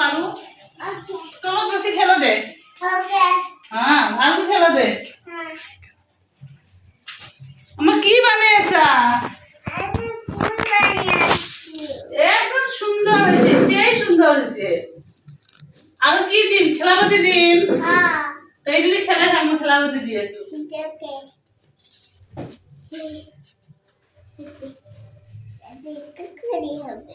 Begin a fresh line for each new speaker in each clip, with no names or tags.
পারু? তোমার বসে খেলো দে। হ্যাঁ ভালো খেলো দে। আমার কি বানিয়েছা একদম সুন্দর হয়েছে, সেই সুন্দর হয়েছে। আরও কি দিন? খেলাপতি দিন? তো এই দিলে খেলা থাকব খেলাপতি দিয়েছ।
হবে।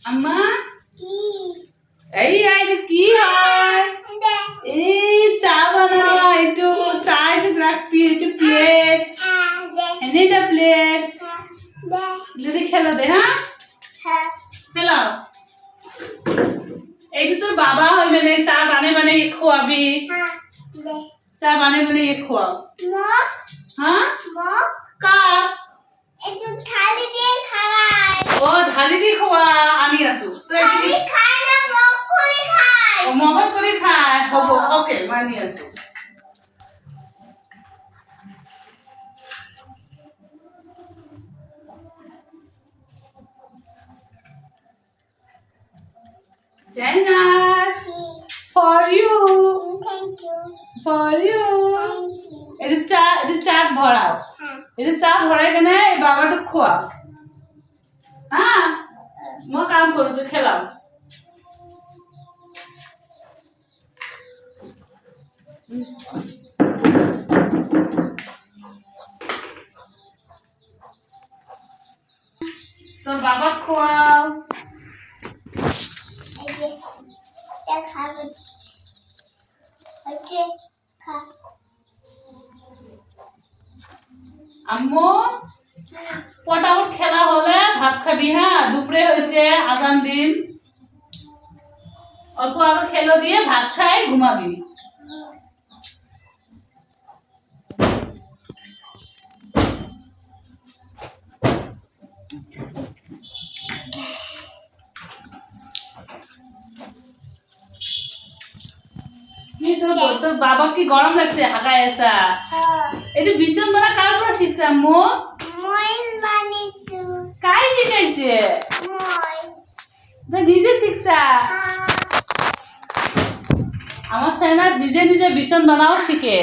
আম্মা এই আইটা কি হয়? এই চা বানাও একটু চা একটু রাখবি একটু প্লেট এনেটা প্লেট যদি খেলো দে হ্যাঁ? খেলাও এইটা তোর বাবা হইবে রে চা বানে বানে খোয়াবি। চা বানে বানে খোয়াও হ্যাঁ? কাপ
একটু থালি দিয়ে খাওয়াই।
ও ঢালি দি খোয়া আনি আছো। তো এই
থালি খাই না মুখ করে খাই।
ও মগজ করে খায়। হব ওকে মানি আছো Jainat, for you, for you.
Thank you
এটা চা এটা চা ভরাও।
হ্যাঁ।
এটা চা ভরাই কেনে এই বাবাটা হ্যাঁ? মই কাম কৰো তো খেলাও। তোর বাবা খোয়াও।
এই যে এটা খাবে হচ্ছে খা
আম্মু, পটাপট খেলা হলে ভাত খাবি হ্যাঁ দুপুরে হয়েছে আজান দিন। অল্প আরও খেলো দিয়ে ভাত খাই, ঘুমাবি। তোর বাবা কি গরম লাগছে? হাঁকায় আসা
হ্যাঁ।
এটা ভীষণ মানে কার পৰা শিখছে আম্মু?
মই বানিছো
কাই শিকাইছে
মই
তুই নিজে শিখছা? আমার সাইনাস নিজে নিজে ভীষণ বানাও শিখে।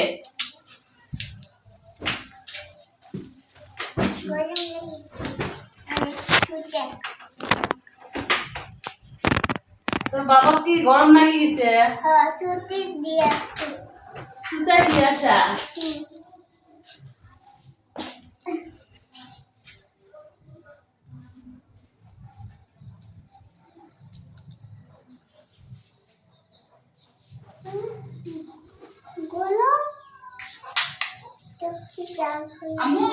তোর বাবা কি গরম লাগি গেছে
হ্যাঁ ছুটি দিয়েছি।
সুতাই দিয়েছা? আম্মু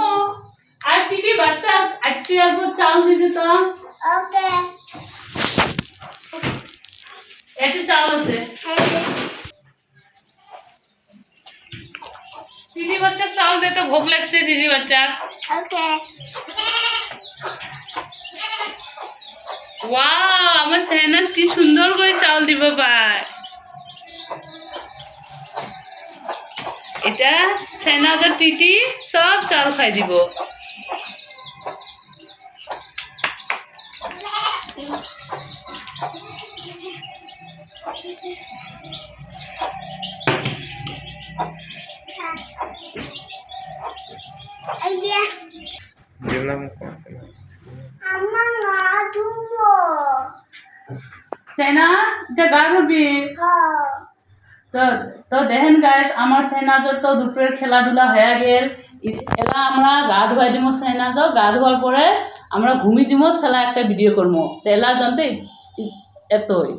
আর কি কি বাচ্চা আজকে একবার চাল দিতে তো
ওকে।
একটা চাল আছে। দিদি বাচ্চা? চাল দে তো ভোগ লাগছে দিদি বাচ্চার
ওকে।
ওয়াও আমার সেহনাজ কি সুন্দর করে চাল দিব পায় এটা সেহনাজ আর টিটি সব চাল খাই দিব।
আইডিয়া
দিলাম।
আমার মা ধুবো।
সেহনাজ এটা গা ধরবি
হ্যাঁ।
তো তো দেখেন গাইস আমার সেনাজর তো দুপুরের খেলাধুলা হয়ে গেল। এলা আমরা গা ধুয়াই দিব সেনাজক গা ধোয়ার পরে আমরা ঘুমি দিব সেলা একটা ভিডিও করব তো এলা জানতে এতই।